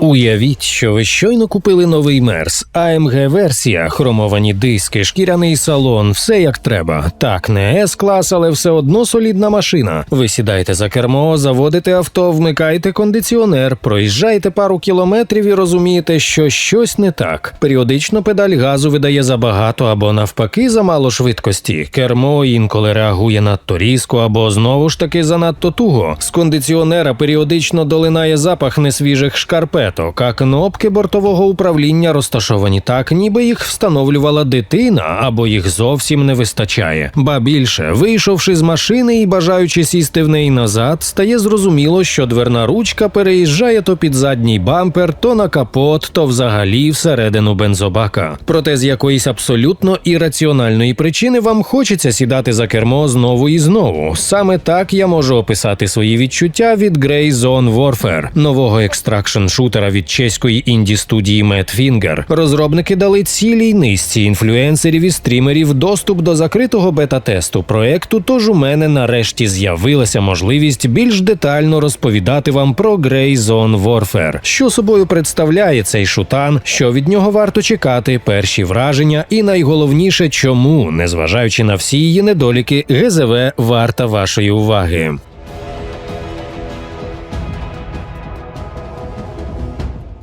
Уявіть, що ви щойно купили новий мерс, amg версія, хромовані диски, шкіряний салон, все як треба. Так, не с клас, але все одно солідна машина. Ви сідаєте за кермо, заводите авто, вмикаєте кондиціонер, проїжджаєте пару кілометрів і розумієте, що щось не так. Періодично педаль газу видає забагато або навпаки замало швидкості. Кермо інколи реагує надто різко, або знову ж таки занадто туго. З кондиціонера періодично долинає запах несвіжих шкарпеток, а кнопки бортового управління розташовані так, ніби їх встановлювала дитина, або їх зовсім не вистачає. Ба більше, вийшовши з машини і бажаючи сісти в неї назад, стає зрозуміло, що дверна ручка переїжджає то під задній бампер, то на капот, то взагалі всередину бензобака. Проте з якоїсь абсолютно ірраціональної причини вам хочеться сідати за кермо знову і знову. Саме так я можу описати свої відчуття від Grey Zone Warfare, нового екстракшн шутера від чеської інді студії Mad Finger. Розробники дали цілій низці інфлюенсерів і стрімерів доступ до закритого бета-тесту проекту. Тож у мене нарешті з'явилася можливість більш детально розповідати вам про Grey Zone Warfare, що собою представляє цей шутан, що від нього варто чекати, перші враження, і найголовніше, чому, незважаючи на всі її недоліки, ГЗВ варта вашої уваги.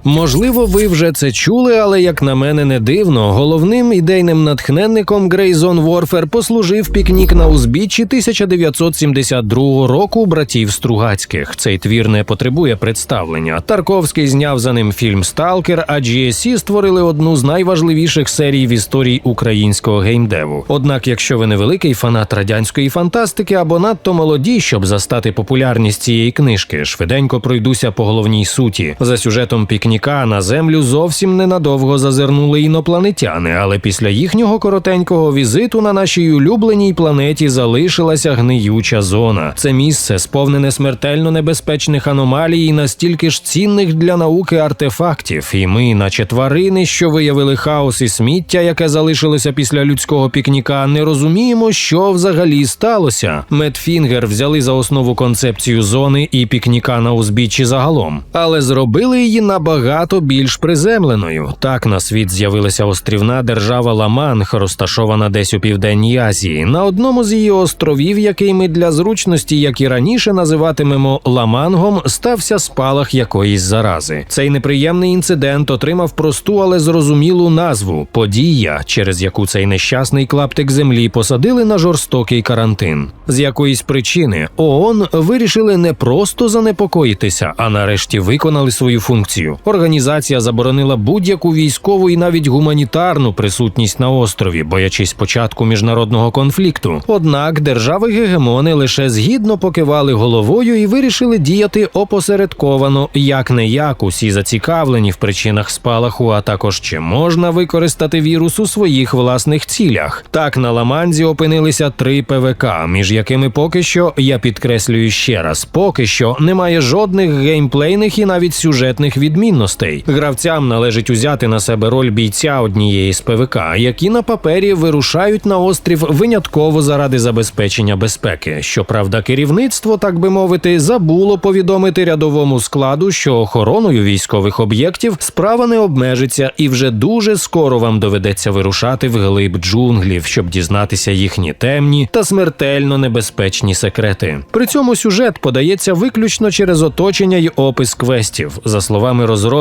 Можливо, ви вже це чули, але як на мене не дивно, головним ідейним натхненником Zone Warfare послужив пікнік на узбіччі 1972 року братів Стругацьких. Цей твір не потребує представлення. Тарковський зняв за ним фільм Сталкер, а GSC створили одну з найважливіших серій в історії українського геймдеву. Однак, якщо ви не великий фанат радянської фантастики або надто молоді, щоб застати популярність цієї книжки, швиденько пройдуся по головній суті. За сюжетом пікніка на землю зовсім ненадовго зазирнули інопланетяни, але після їхнього коротенького візиту на нашій улюбленій планеті залишилася гниюча зона. Це місце сповнене смертельно небезпечних аномалій і настільки ж цінних для науки артефактів. І ми, наче тварини, що виявили хаос і сміття, яке залишилося після людського пікніка, не розуміємо, що взагалі сталося. Медфінгер взяли за основу концепцію зони і пікніка на узбіччі загалом, але зробили її набагато більш приземленою. Так на світ з'явилася острівна держава Ламанг, розташована десь у південній Азії, на одному з її островів, який ми для зручності, як і раніше, називатимемо Ламангом, стався спалах якоїсь зарази. Цей неприємний інцидент отримав просту, але зрозумілу назву подія, через яку цей нещасний клаптик землі посадили на жорстокий карантин. З якоїсь причини ООН вирішили не просто занепокоїтися, а нарешті виконали свою функцію. Організація заборонила будь-яку військову і навіть гуманітарну присутність на острові, боячись початку міжнародного конфлікту. Однак держави-гегемони лише згідно покивали головою і вирішили діяти опосередковано, як не як усі зацікавлені в причинах спалаху, а також чи можна використати вірус у своїх власних цілях. Так на Ламанзі опинилися три ПВК, між якими поки що я підкреслюю ще раз, поки що немає жодних геймплейних і навіть сюжетних відмінностей. Гравцям належить узяти на себе роль бійця однієї з ПВК, які на папері вирушають на острів винятково заради забезпечення безпеки. Щоправда, керівництво, так би мовити, забуло повідомити рядовому складу, що охороною військових об'єктів справа не обмежиться, і вже дуже скоро вам доведеться вирушати в глиб джунглів, щоб дізнатися їхні темні та смертельно небезпечні секрети. При цьому сюжет подається виключно через оточення й опис квестів. За словами розробників,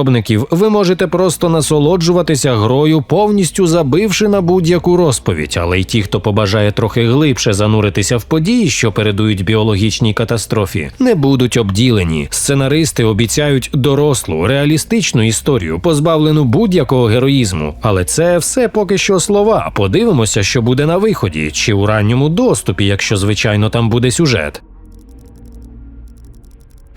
ви можете просто насолоджуватися грою, повністю забивши на будь-яку розповідь. Але й ті, хто побажає трохи глибше зануритися в події, що передують біологічній катастрофі, не будуть обділені. Сценаристи обіцяють дорослу, реалістичну історію, позбавлену будь-якого героїзму. Але це все поки що слова. Подивимося, що буде на виході, чи у ранньому доступі, якщо звичайно там буде сюжет.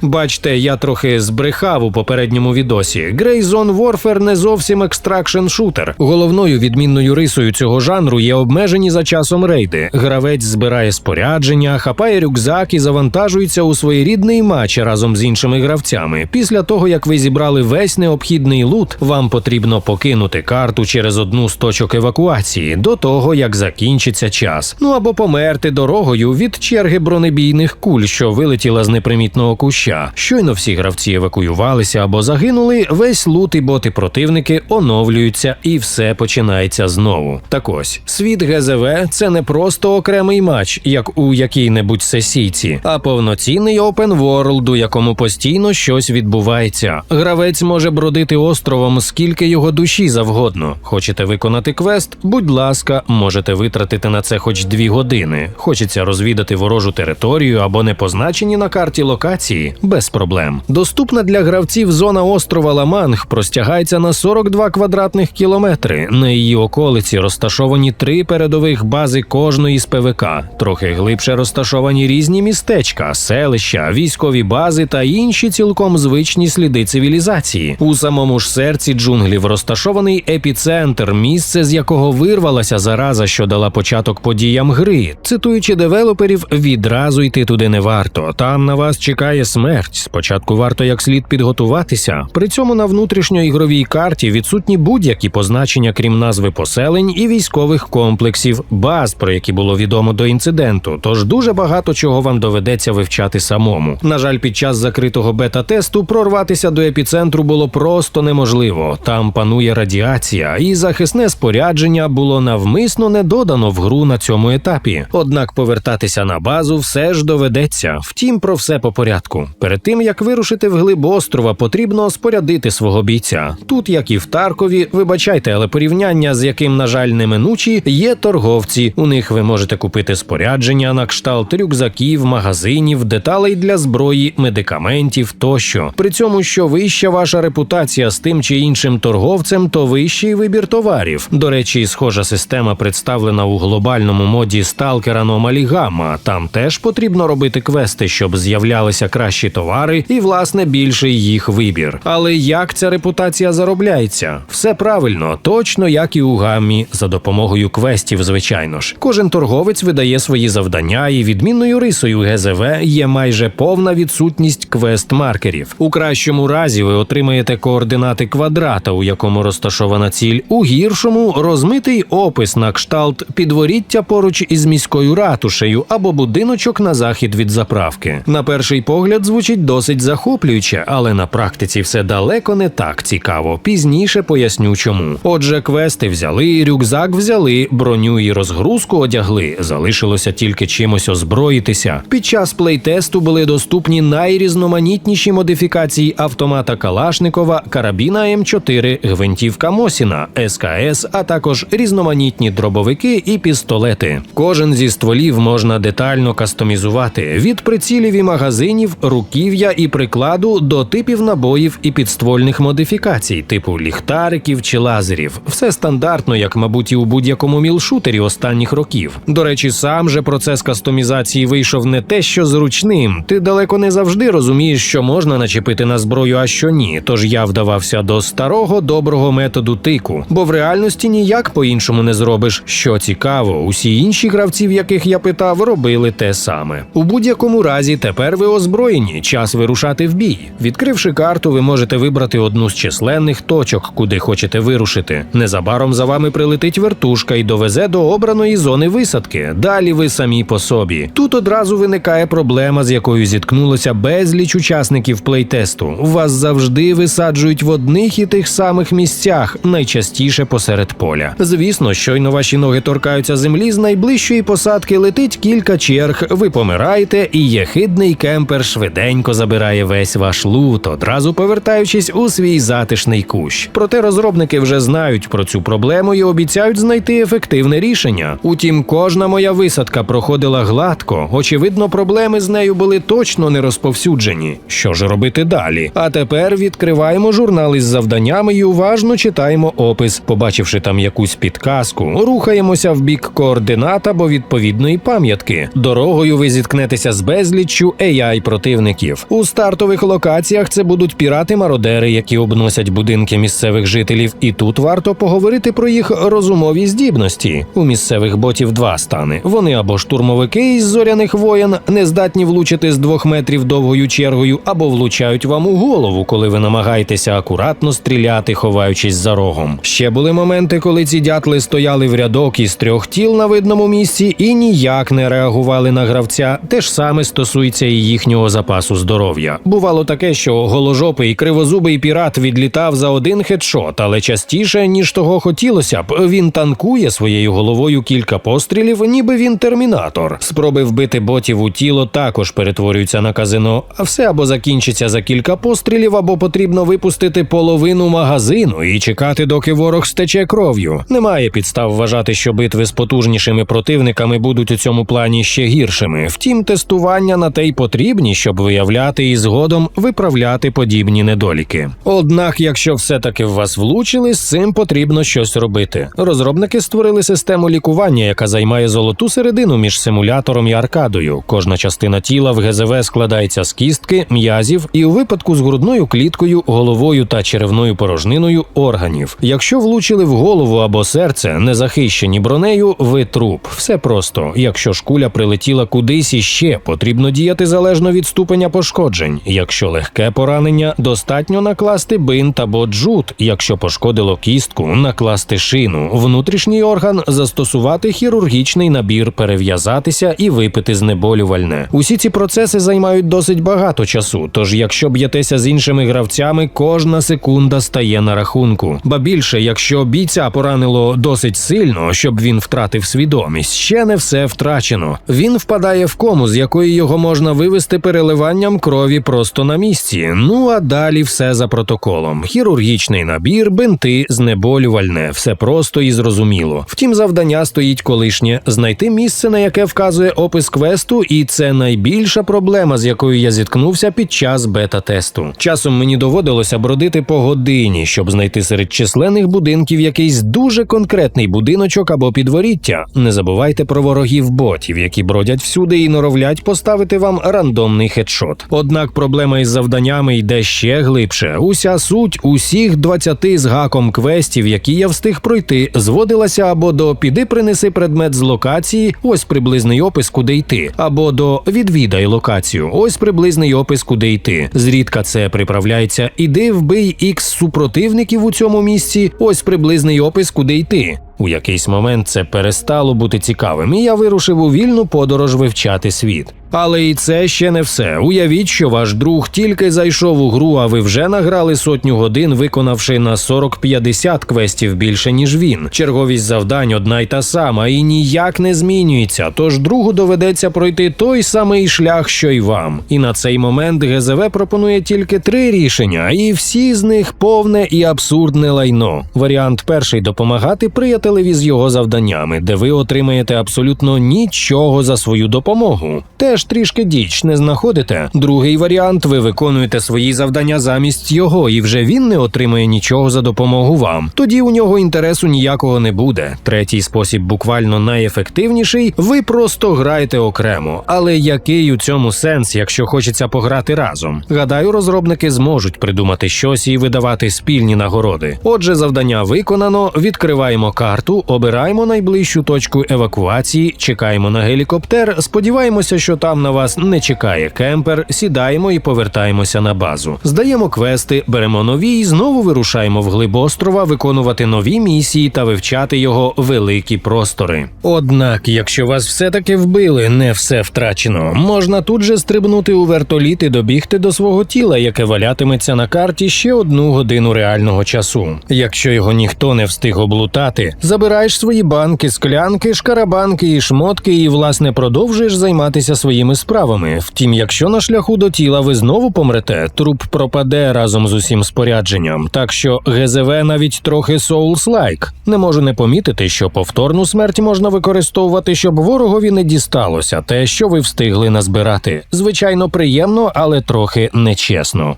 Бачте, я трохи збрехав у попередньому відосі. Zone Warfare не зовсім екстракшн шутер. Головною відмінною рисою цього жанру є обмежені за часом рейди. Гравець збирає спорядження, хапає рюкзак і завантажується у своєрідний матч разом з іншими гравцями. Після того, як ви зібрали весь необхідний лут, вам потрібно покинути карту через одну з точок евакуації до того, як закінчиться час. Ну або померти дорогою від черги бронебійних куль, що вилетіла з непримітного куща. Життя. Щойно всі гравці евакуювалися або загинули, весь лут і боти противники оновлюються і все починається знову. Так ось світ ГЗВ це не просто окремий матч, як у якій-небудь сесійці, а повноцінний опен ворлд, у якому постійно щось відбувається. Гравець може бродити островом скільки його душі завгодно. Хочете виконати квест? Будь ласка, можете витратити на це хоч дві години. Хочеться розвідати ворожу територію або не позначені на карті локації без проблем. Доступна для гравців зона острова Ламанг простягається на 42 квадратних кілометри. На її околиці розташовані три передових бази кожної з ПВК. Трохи глибше розташовані різні містечка, селища, військові бази та інші цілком звичні сліди цивілізації. У самому ж серці джунглів розташований епіцентр, місце з якого вирвалася зараза, що дала початок подіям гри. Цитуючи девелоперів, відразу йти туди не варто. Там на вас чекає смерть. Спочатку варто як слід підготуватися. При цьому на внутрішньоігровій карті відсутні будь-які позначення, крім назви поселень і військових комплексів, баз, про які було відомо до інциденту. Тож дуже багато чого вам доведеться вивчати самому. На жаль, під час закритого бета-тесту прорватися до епіцентру було просто неможливо. Там панує радіація, і захисне спорядження було навмисно не додано в гру на цьому етапі. Однак повертатися на базу все ж доведеться. Втім, про все по порядку. Перед тим як вирушити в глиб острова, потрібно спорядити свого бійця. Тут, як і в Таркові, вибачайте, але порівняння з яким, на жаль, неминучі, є торговці. У них ви можете купити спорядження на кшталт рюкзаків, магазинів, деталей для зброї, медикаментів тощо. При цьому, що вища ваша репутація з тим чи іншим торговцем, то вищий вибір товарів. До речі, схожа система представлена у глобальному моді Anomaly Gamma. Там теж потрібно робити квести, щоб з'являлися кращі товари і, власне, більший їх вибір. Але як ця репутація заробляється? Все правильно, точно як і у гаммі, за допомогою квестів, звичайно ж. Кожен торговець видає свої завдання, і відмінною рисою ГЗВ є майже повна відсутність квест-маркерів. У кращому разі ви отримаєте координати квадрата, у якому розташована ціль. У гіршому розмитий опис на кшталт підворіття поруч із міською ратушею або будиночок на захід від заправки. На перший погляд звучить досить захоплююче, але на практиці все далеко не так цікаво. Пізніше поясню чому. Отже, квести взяли, рюкзак взяли, броню і розгрузку одягли. Залишилося тільки чимось озброїтися. Під час плейтесту були доступні найрізноманітніші модифікації автомата Калашникова, карабіна М4, гвинтівка Мосіна, СКС, а також різноманітні дробовики і пістолети. Кожен зі стволів можна детально кастомізувати від прицілів і магазинів, руків'я і прикладу до типів набоїв і підствольних модифікацій, типу ліхтариків чи лазерів. Все стандартно, як мабуть, і у будь-якому мілшутері останніх років. До речі, сам же процес кастомізації вийшов не те, що зручним. Ти далеко не завжди розумієш, що можна начепити на зброю, а що ні. Тож я вдавався до старого доброго методу тику, бо в реальності ніяк по-іншому не зробиш. Що цікаво, усі інші гравці, в яких я питав, робили те саме. У будь-якому разі, тепер ви озброєні, час вирушати в бій. Відкривши карту, ви можете вибрати одну з численних точок, куди хочете вирушити. Незабаром за вами прилетить вертушка і довезе до обраної зони висадки. Далі ви самі по собі. Тут одразу виникає проблема, з якою зіткнулося безліч учасників плейтесту. Вас завжди висаджують в одних і тих самих місцях, найчастіше посеред поля. Звісно, щойно ваші ноги торкаються землі, з найближчої посадки летить кілька черг. Ви помираєте, і єхидний кемпер швиденько забирає весь ваш лут, одразу повертаючись у свій затишний кущ. Проте розробники вже знають про цю проблему і обіцяють знайти ефективне рішення. Утім, кожна моя висадка проходила гладко. Очевидно, проблеми з нею були точно не розповсюджені. Що ж робити далі? А тепер відкриваємо журнал із завданнями і уважно читаємо опис. Побачивши там якусь підказку, рухаємося в бік координат або відповідної пам'ятки. Дорогою ви зіткнетеся з безліччю AI противників. У стартових локаціях це будуть пірати-мародери, які обносять будинки місцевих жителів. І тут варто поговорити про їх розумові здібності. У місцевих ботів два стани. Вони або штурмовики із зоряних воєн, не здатні влучити з двох метрів довгою чергою, або влучають вам у голову, коли ви намагаєтеся акуратно стріляти, ховаючись за рогом. Ще були моменти, коли ці дятли стояли в рядок із трьох тіл на видному місці і ніяк не реагували на гравця. Те ж саме стосується і їхнього запасу запасу здоров'я. Бувало таке, що голожопий кривозубий пірат відлітав за один хедшот, але частіше ніж того хотілося б. Він танкує своєю головою кілька пострілів, ніби він термінатор. Спроби вбити ботів у тіло також перетворюються на казино. А все або закінчиться за кілька пострілів, або потрібно випустити половину магазину і чекати, доки ворог стече кров'ю. Немає підстав вважати, що битви з потужнішими противниками будуть у цьому плані ще гіршими. Втім, тестування на те й потрібні, щоб виявляти і згодом виправляти подібні недоліки. Однак, якщо все-таки в вас влучили, з цим потрібно щось робити. Розробники створили систему лікування, яка займає золоту середину між симулятором і аркадою. Кожна частина тіла в ГЗВ складається з кістки, м'язів і у випадку з грудною кліткою, головою та черевною порожниною органів. Якщо влучили в голову або серце, не захищені бронею, ви труп. Все просто. Якщо ж куля прилетіла кудись іще, потрібно діяти залежно від ступеня пошкоджень. Якщо легке поранення, достатньо накласти бинт або джут. Якщо пошкодило кістку, накласти шину. Внутрішній орган застосувати хірургічний набір, перев'язатися і випити знеболювальне. Усі ці процеси займають досить багато часу. Тож, якщо б'єтеся з іншими гравцями, кожна секунда стає на рахунку. Ба більше, якщо бійця поранило досить сильно, щоб він втратив свідомість, ще не все втрачено. Він впадає в кому, з якої його можна вивести переливанням крові просто на місці. Ну а далі все за протоколом: хірургічний набір, бинти, знеболювальне, все просто і зрозуміло. Втім, завдання стоїть колишнє знайти місце, на яке вказує опис квесту, і це найбільша проблема, з якою я зіткнувся під час бета-тесту. Часом мені доводилося бродити по годині, щоб знайти серед численних будинків якийсь дуже конкретний будиночок або підворіття. Не забувайте про ворогів ботів, які бродять всюди і норовлять поставити вам рандомний хедшот. Однак проблема із завданнями йде ще глибше. Уся суть усіх 20 з гаком квестів, які я встиг пройти, зводилася або до піди принеси предмет з локації, ось приблизний опис, куди йти, або до відвідай локацію, ось приблизний опис, куди йти. Зрідка це приправляється іди вбий ікс супротивників у цьому місці, ось приблизний опис, куди йти. У якийсь момент це перестало бути цікавим, і я вирушив у вільну подорож вивчати світ. Але і це ще не все. Уявіть, що ваш друг тільки зайшов у гру, а ви вже награли сотню годин, виконавши на 40-50 квестів більше ніж він. Черговість завдань одна й та сама і ніяк не змінюється. Тож другу доведеться пройти той самий шлях, що й вам. І на цей момент ГЗВ пропонує тільки три рішення, і всі з них повне і абсурдне лайно. Варіант перший допомагати приятелеві з його завданнями, де ви отримаєте абсолютно нічого за свою допомогу. Теж трішки діч не знаходите. Другий варіант ви виконуєте свої завдання замість його, і вже він не отримає нічого за допомогу вам. Тоді у нього інтересу ніякого не буде. Третій спосіб, буквально найефективніший. Ви просто граєте окремо. Але який у цьому сенс, якщо хочеться пограти разом? Гадаю, розробники зможуть придумати щось і видавати спільні нагороди. Отже, завдання виконано. Відкриваємо карту, обираємо найближчу точку евакуації, чекаємо на гелікоптер. Сподіваємося, що там на вас не чекає кемпер. Сідаємо і повертаємося на базу. Здаємо квести, беремо нові і знову вирушаємо в глиб острова виконувати нові місії та вивчати його великі простори. Однак, якщо вас все-таки вбили, не все втрачено. Можна тут же стрибнути у вертоліт і добігти до свого тіла, яке валятиметься на карті ще одну годину реального часу. Якщо його ніхто не встиг облутати, забираєш свої банки, склянки, шкарабанки і шмотки, і власне продовжуєш займатися своїми справами. Втім, якщо на шляху до тіла ви знову помрете, труп пропаде разом з усім спорядженням. Так що ГЗВ навіть трохи Souls-like. Не можу не помітити, що повторну смерть можна використовувати, щоб ворогові не дісталося те, що ви встигли назбирати. Звичайно, приємно, але трохи нечесно.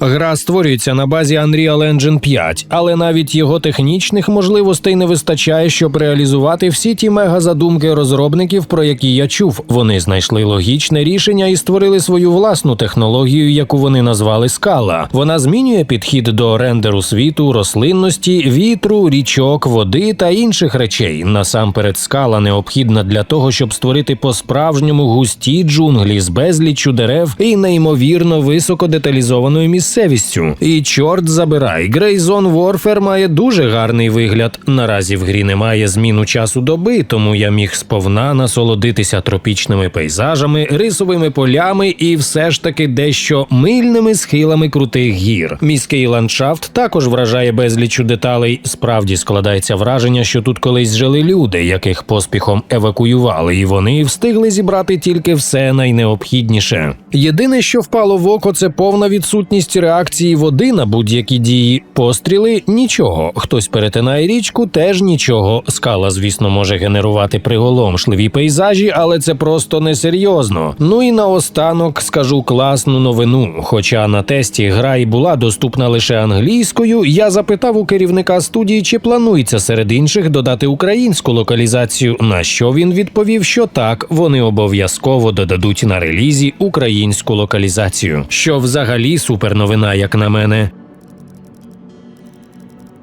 Гра створюється на базі Unreal Engine 5, але навіть його технічних можливостей не вистачає, щоб реалізувати всі ті мегазадумки розробників, про які я чув. Вони знайшли логічне рішення і створили свою власну технологію, яку вони назвали скала. Вона змінює підхід до рендеру світу, рослинності, вітру, річок, води та інших речей. Насамперед, скала необхідна для того, щоб створити по-справжньому густі джунглі з безліччю дерев і неймовірно високодеталізованою місцевістю місцевістю. І чорт забирай, Greyzone Warfare має дуже гарний вигляд. Наразі в грі немає зміну часу доби, тому я міг сповна насолодитися тропічними пейзажами, рисовими полями і все ж таки дещо мильними схилами крутих гір. Міський ландшафт також вражає безлічу деталей. Справді складається враження, що тут колись жили люди, яких поспіхом евакуювали, і вони встигли зібрати тільки все найнеобхідніше. Єдине, що впало в око, це повна відсутність реакції води на будь-які дії. Постріли нічого. Хтось перетинає річку, теж нічого. Скала, звісно, може генерувати приголомшливі пейзажі, але це просто несерйозно. Ну і наостанок скажу класну новину. Хоча на тесті гра і була доступна лише англійською, я запитав у керівника студії, чи планується серед інших додати українську локалізацію. На що він відповів, що так, вони обов'язково додадуть на релізі українську локалізацію. Що взагалі супер новина, як на мене.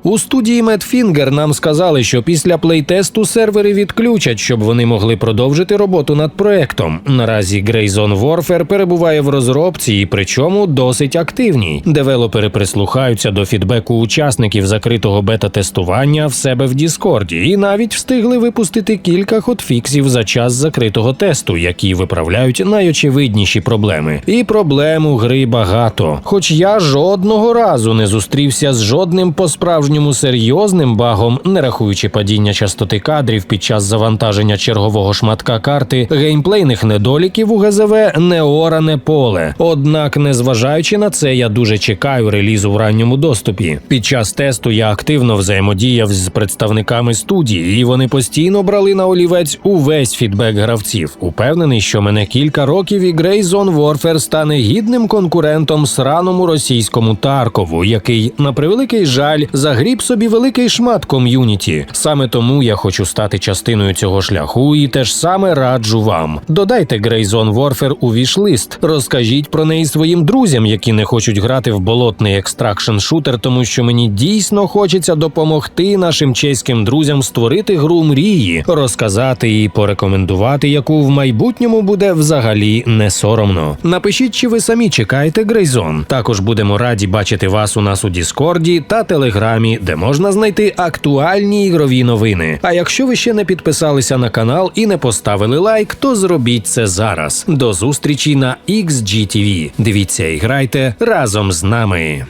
У студії Медфінгер нам сказали, що після плейтесту сервери відключать, щоб вони могли продовжити роботу над проектом. Наразі Greyzone Warfare перебуває в розробці і причому досить активній. Девелопери прислухаються до фідбеку учасників закритого бета-тестування в себе в Діскорді і навіть встигли випустити кілька хотфіксів за час закритого тесту, які виправляють найочевидніші проблеми. І проблем у гри багато. Хоч я жодного разу не зустрівся з жодним по справжньому серйозним багом, не рахуючи падіння частоти кадрів під час завантаження чергового шматка карти, геймплейних недоліків у ГЗВ не оране поле. Однак, незважаючи на це, я дуже чекаю релізу в ранньому доступі. Під час тесту я активно взаємодіяв з представниками студії, і вони постійно брали на олівець увесь фідбек гравців. Упевнений, що мене кілька років і Greyzone Warfare стане гідним конкурентом сраному російському Таркову, який, на превеликий жаль, загріб собі великий шмат ком'юніті. Саме тому я хочу стати частиною цього шляху, і теж саме раджу вам. Додайте Greyzone Warfare у вішлист, розкажіть про неї своїм друзям, які не хочуть грати в болотний екстракшн шутер, тому що мені дійсно хочеться допомогти нашим чеським друзям створити гру мрії, розказати і порекомендувати, яку в майбутньому буде взагалі не соромно. Напишіть, чи ви самі чекаєте Greyzone. Також будемо раді бачити вас у нас у Діскорді та Телеграмі, де можна знайти актуальні ігрові новини. А якщо ви ще не підписалися на канал і не поставили лайк, то зробіть це зараз. До зустрічі на XGTV. Дивіться і грайте разом з нами.